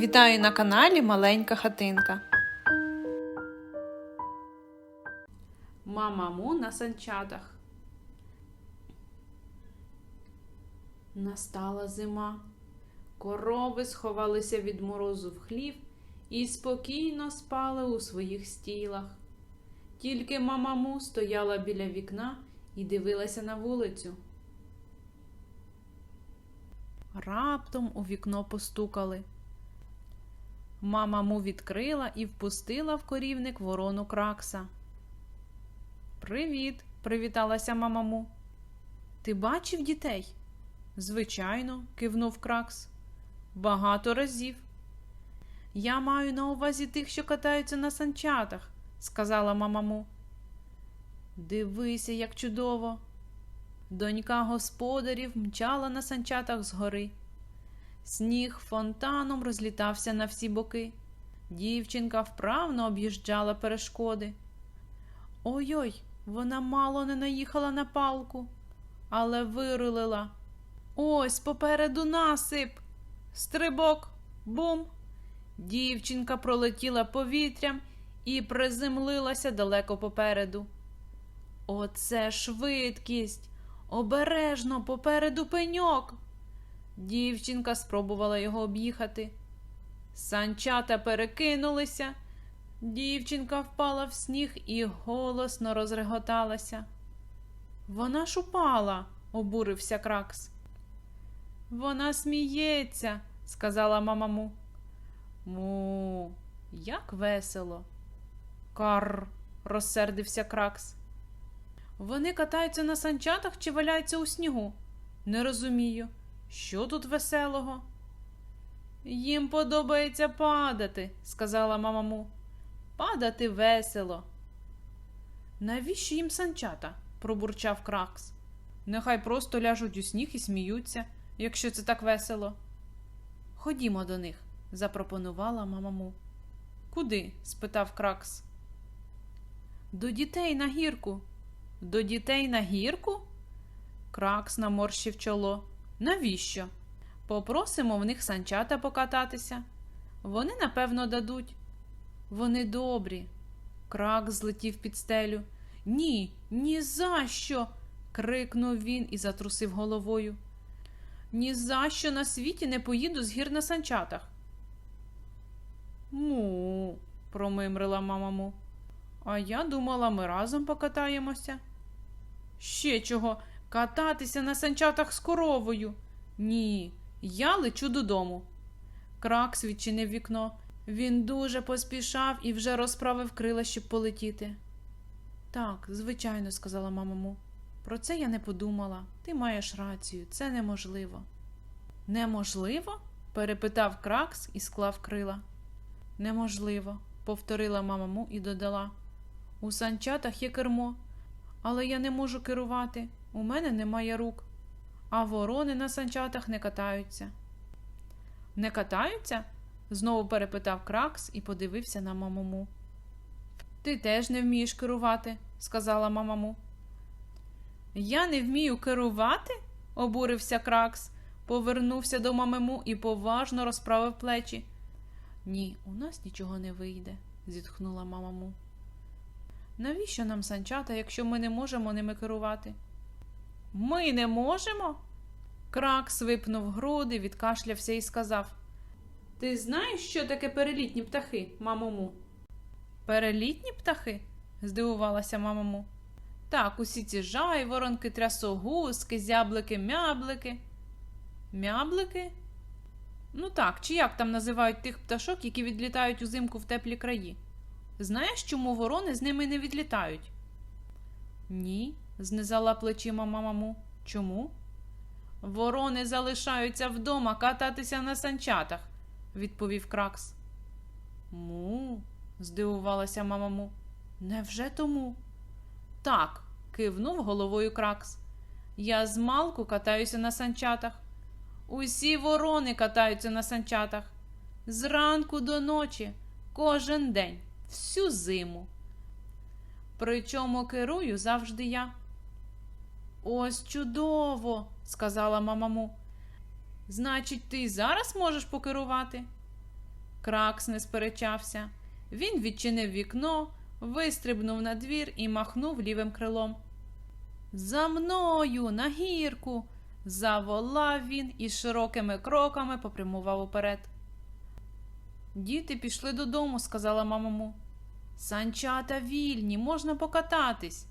Вітаю на каналі Маленька Хатинка. Мамаму на санчатах. Настала зима. Корови сховалися від морозу в хлів і спокійно спали у своїх стілах. Тільки мамаму стояла біля вікна і дивилася на вулицю. Раптом у вікно постукали. Мама му відкрила і впустила в корівник ворону кракса. Привіт, привіталася мама му. Ти бачив дітей? Звичайно, кивнув кракс. Багато разів. Я маю на увазі тих, що катаються на санчатах, сказала мама му. Дивися, як чудово. Донька господарів мчала на санчатах згори. Сніг фонтаном розлітався на всі боки. Дівчинка вправно об'їжджала перешкоди. Ой-ой, вона мало не наїхала на палку, але вирулила. Ось попереду насип. Стрибок, бум. Дівчинка пролетіла повітрям і приземлилася далеко попереду. Оце швидкість. Обережно попереду пеньок. Дівчинка спробувала його об'їхати. Санчата перекинулися. Дівчинка впала в сніг і голосно розреготалася. Вона ж упала, обурився кракс. Вона сміється, сказала мамаму. Му, як весело. Карр, розсердився кракс. Вони катаються на санчатах чи валяються у снігу? Не розумію. Що тут веселого? Їм подобається падати, сказала мамаму. Падати весело. Навіщо їм санчата? пробурчав кракс. Нехай просто ляжуть у сніг і сміються, якщо це так весело. Ходімо до них, запропонувала мамаму. Куди? спитав кракс. До дітей на гірку. До дітей на гірку? Кракс наморщив чоло. Навіщо? Попросимо в них санчата покататися. Вони, напевно, дадуть. Вони добрі. Крак злетів під стелю. Ні, ні за що. крикнув він і затрусив головою. Ні за що на світі не поїду з гір на санчатах. Му, промимрила мама. А я думала, ми разом покатаємося. Ще чого? Кататися на санчатах з коровою. Ні, я лечу додому. Кракс відчинив вікно. Він дуже поспішав і вже розправив крила, щоб полетіти. Так, звичайно, сказала мамаму. Про це я не подумала. Ти маєш рацію, це неможливо. Неможливо? перепитав Кракс і склав крила. Неможливо, повторила мамаму і додала. У санчатах є кермо, але я не можу керувати. У мене немає рук, а ворони на санчатах не катаються. Не катаються? знову перепитав Кракс і подивився на мамаму. Ти теж не вмієш керувати, сказала мамаму. Я не вмію керувати? обурився Кракс, повернувся до мамиму і поважно розправив плечі. Ні, у нас нічого не вийде, зітхнула мамаму. Навіщо нам санчата, якщо ми не можемо ними керувати? Ми не можемо? Кракс випнув груди, відкашлявся і сказав: Ти знаєш, що таке перелітні птахи, мамому? Перелітні птахи? здивувалася мамому. Так, усі ці жайворонки, трясогузки, зяблики, мяблики. Мяблики? Ну так, чи як там називають тих пташок, які відлітають узимку в теплі краї? Знаєш, чому ворони з ними не відлітають? Ні, знизала плечима мамаму. Чому? Ворони залишаються вдома кататися на санчатах, відповів Кракс. Му, здивувалася мамаму. Невже тому? Так, кивнув головою Кракс. Я з малку катаюся на санчатах. Усі ворони катаються на санчатах. Зранку до ночі, кожен день, всю зиму. Причому керую завжди я. Ось чудово, сказала мамаму. Значить, ти зараз можеш покерувати? Кракс не сперечався. Він відчинив вікно, вистрибнув на двір і махнув лівим крилом. За мною, на гірку. заволав він і широкими кроками попрямував уперед. Діти пішли додому, сказала мамому. Санчата вільні, можна покататись.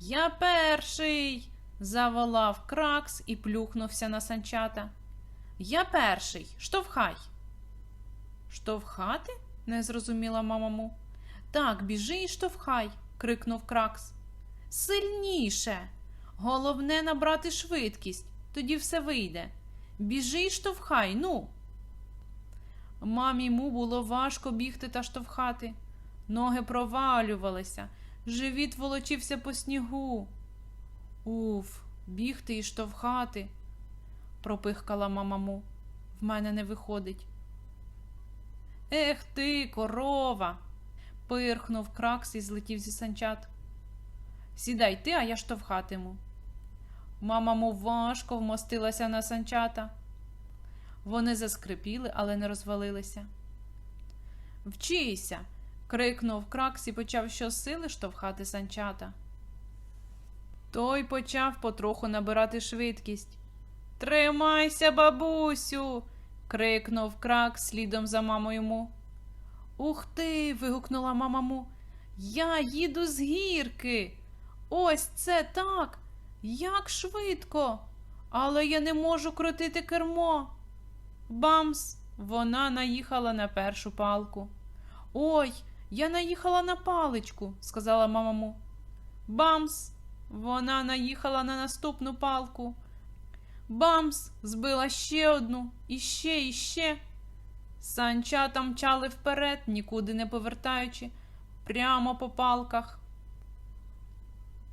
Я перший. Заволав кракс і плюхнувся на санчата. Я перший, штовхай. Штовхати? не зрозуміла мамаму. Так, біжи і штовхай, крикнув кракс. Сильніше. Головне набрати швидкість, тоді все вийде. Біжи й штовхай, ну. Мамі му було важко бігти та штовхати. Ноги провалювалися, живіт волочився по снігу. Уф, бігти і штовхати, пропихкала мама му. В мене не виходить. Ех ти, корова. пирхнув кракс і злетів зі санчат. Сідай ти, а я штовхатиму. Мама му важко вмостилася на санчата. Вони заскрипіли, але не розвалилися. Вчися. крикнув кракс і почав щосили штовхати санчата. Той почав потроху набирати швидкість. Тримайся, бабусю. крикнув крак слідом за мамою му. Ух ти. вигукнула мама му. Я їду з гірки. Ось це так. Як швидко. Але я не можу крутити кермо. Бамс! Вона наїхала на першу палку. Ой, я наїхала на паличку, сказала мамаму. Бамс! Вона наїхала на наступну палку. Бамс! Збила ще одну, і ще, і ще. Санчата мчали вперед, нікуди не повертаючи, прямо по палках.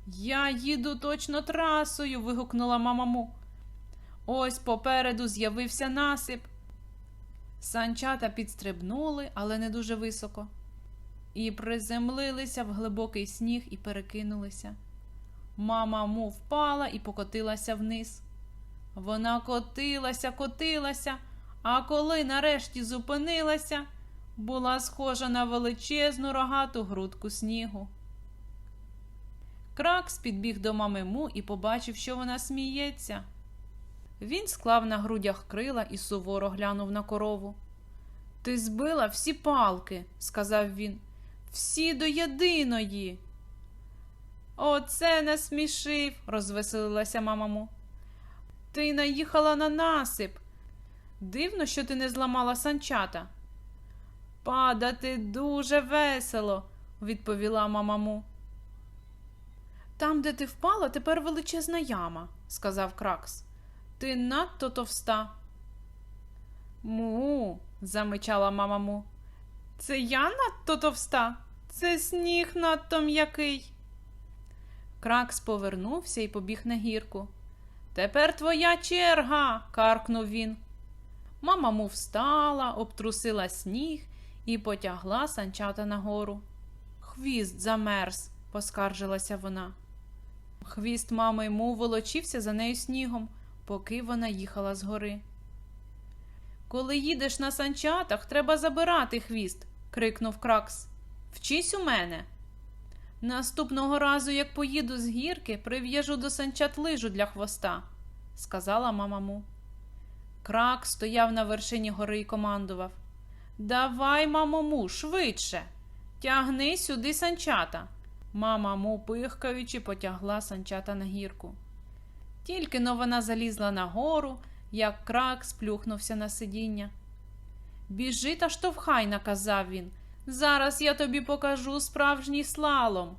Я їду точно трасою. вигукнула мамаму. Ось попереду з'явився насип. Санчата підстрибнули, але не дуже високо, і приземлилися в глибокий сніг і перекинулися. Мама му впала і покотилася вниз. Вона котилася, котилася, а коли нарешті зупинилася, була схожа на величезну рогату грудку снігу. Кракс підбіг до мами му і побачив, що вона сміється. Він склав на грудях крила і суворо глянув на корову. Ти збила всі палки, сказав він, всі до єдиної. Оце насмішив, розвеселилася мамаму. Ти наїхала на насип. Дивно, що ти не зламала санчата. Падати дуже весело, відповіла мамаму. Там, де ти впала, тепер величезна яма, сказав Кракс. Ти надто товста. Му, замичала мама. Це я надто товста? Це сніг надто м'який. Кракс повернувся і побіг на гірку. Тепер твоя черга. каркнув він. Мама му встала, обтрусила сніг і потягла санчата нагору. Хвіст замерз, поскаржилася вона. Хвіст мами йому волочився за нею снігом, поки вона їхала згори. Коли їдеш на санчатах, треба забирати хвіст, крикнув Кракс. Вчись у мене. Наступного разу, як поїду з гірки, прив'яжу до санчат лижу для хвоста, сказала мама му. Крак стояв на вершині гори і командував. Давай, мамо му, швидше. Тягни сюди санчата. Мама му, пихкаючи, потягла санчата на гірку. Тільки но вона залізла на гору, як крак сплюхнувся на сидіння. Біжи та штовхай, наказав він. Зараз я тобі покажу справжній слалом.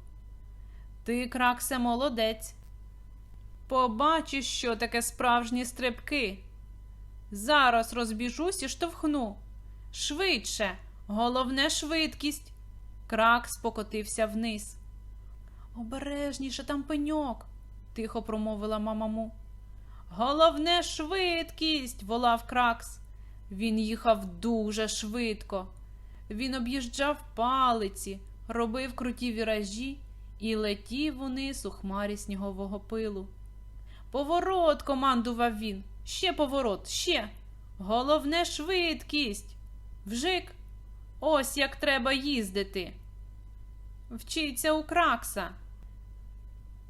Ти, краксе, молодець. Побачиш, що таке справжні стрибки. Зараз розбіжусь і штовхну. Швидше, головне швидкість. Кракс покотився вниз. Обережніше там пеньок, тихо промовила мамаму. Головне швидкість, волав кракс. Він їхав дуже швидко. Він об'їжджав палиці, робив круті віражі і летів униз у хмарі снігового пилу. Поворот, командував він. Ще поворот, ще. Головне швидкість. Вжик, Ось як треба їздити. Вчиться у кракса.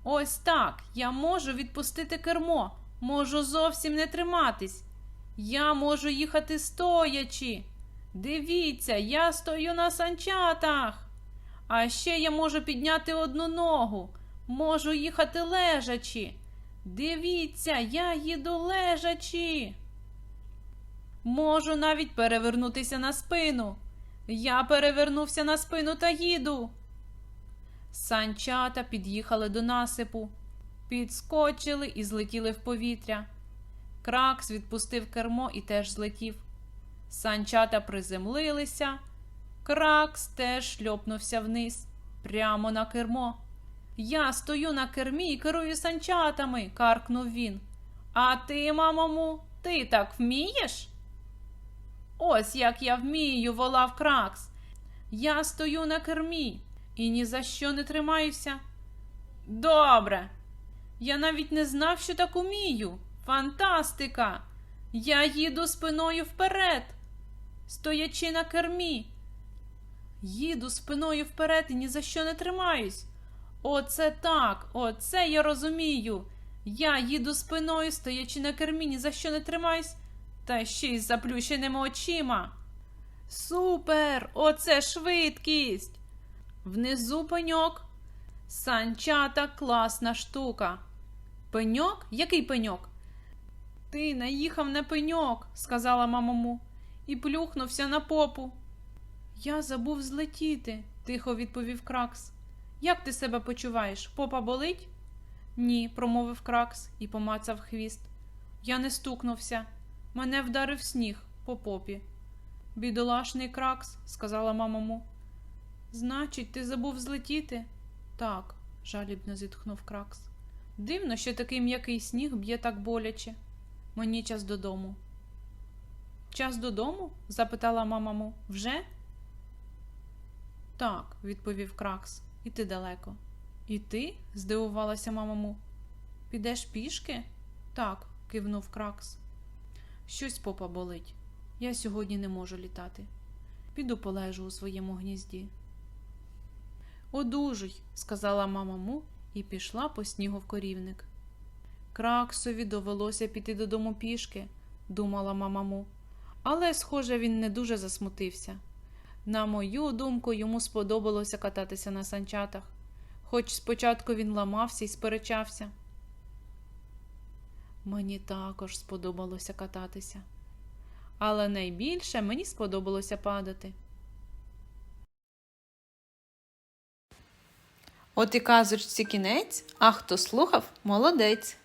Ось так. Я можу відпустити кермо, можу зовсім не триматись. Я можу їхати стоячи. Дивіться, я стою на санчатах. А ще я можу підняти одну ногу, можу їхати лежачи. Дивіться, я їду лежачи. Можу навіть перевернутися на спину. Я перевернувся на спину та їду. Санчата під'їхали до насипу, підскочили і злетіли в повітря. Кракс відпустив кермо і теж злетів. Санчата приземлилися. Кракс теж шльопнувся вниз, прямо на кермо. Я стою на кермі і керую санчатами, каркнув він. А ти, мамому, ти так вмієш? Ось як я вмію, волав Кракс. Я стою на кермі і ні за що не тримаюся. Добре. Я навіть не знав, що так умію. Фантастика! Я їду спиною вперед, стоячи на кермі. Їду спиною вперед і ні за що не тримаюсь. Оце так, оце я розумію. Я їду спиною, стоячи на кермі, ні за що не тримаюсь, та ще й з заплющеними очима. Супер! Оце швидкість! Внизу пеньок. Санчата класна штука. Пеньок? Який пеньок? Ти наїхав на пеньок, сказала мамому, і плюхнувся на попу. Я забув злетіти, тихо відповів Кракс. Як ти себе почуваєш? Попа болить? Ні, промовив Кракс і помацав хвіст. Я не стукнувся. Мене вдарив сніг по попі. Бідолашний Кракс, сказала мамому. Значить, ти забув злетіти? Так, жалібно зітхнув Кракс. Дивно, що такий м'який сніг б'є так боляче. Мені час додому. Час додому? запитала мамаму. Вже? Так, відповів Кракс. Іти далеко. І ти? здивувалася мамаму. Підеш пішки? Так, кивнув Кракс. Щось попа болить. Я сьогодні не можу літати. Піду полежу у своєму гнізді. Одужуй, сказала мамаму і пішла по снігу в корівник. Краксові довелося піти додому пішки, думала мамаму. Але, схоже, він не дуже засмутився. На мою думку, йому сподобалося кататися на санчатах, хоч спочатку він ламався і сперечався. Мені також сподобалося кататися, але найбільше мені сподобалося падати. От і казочці кінець, а хто слухав, молодець.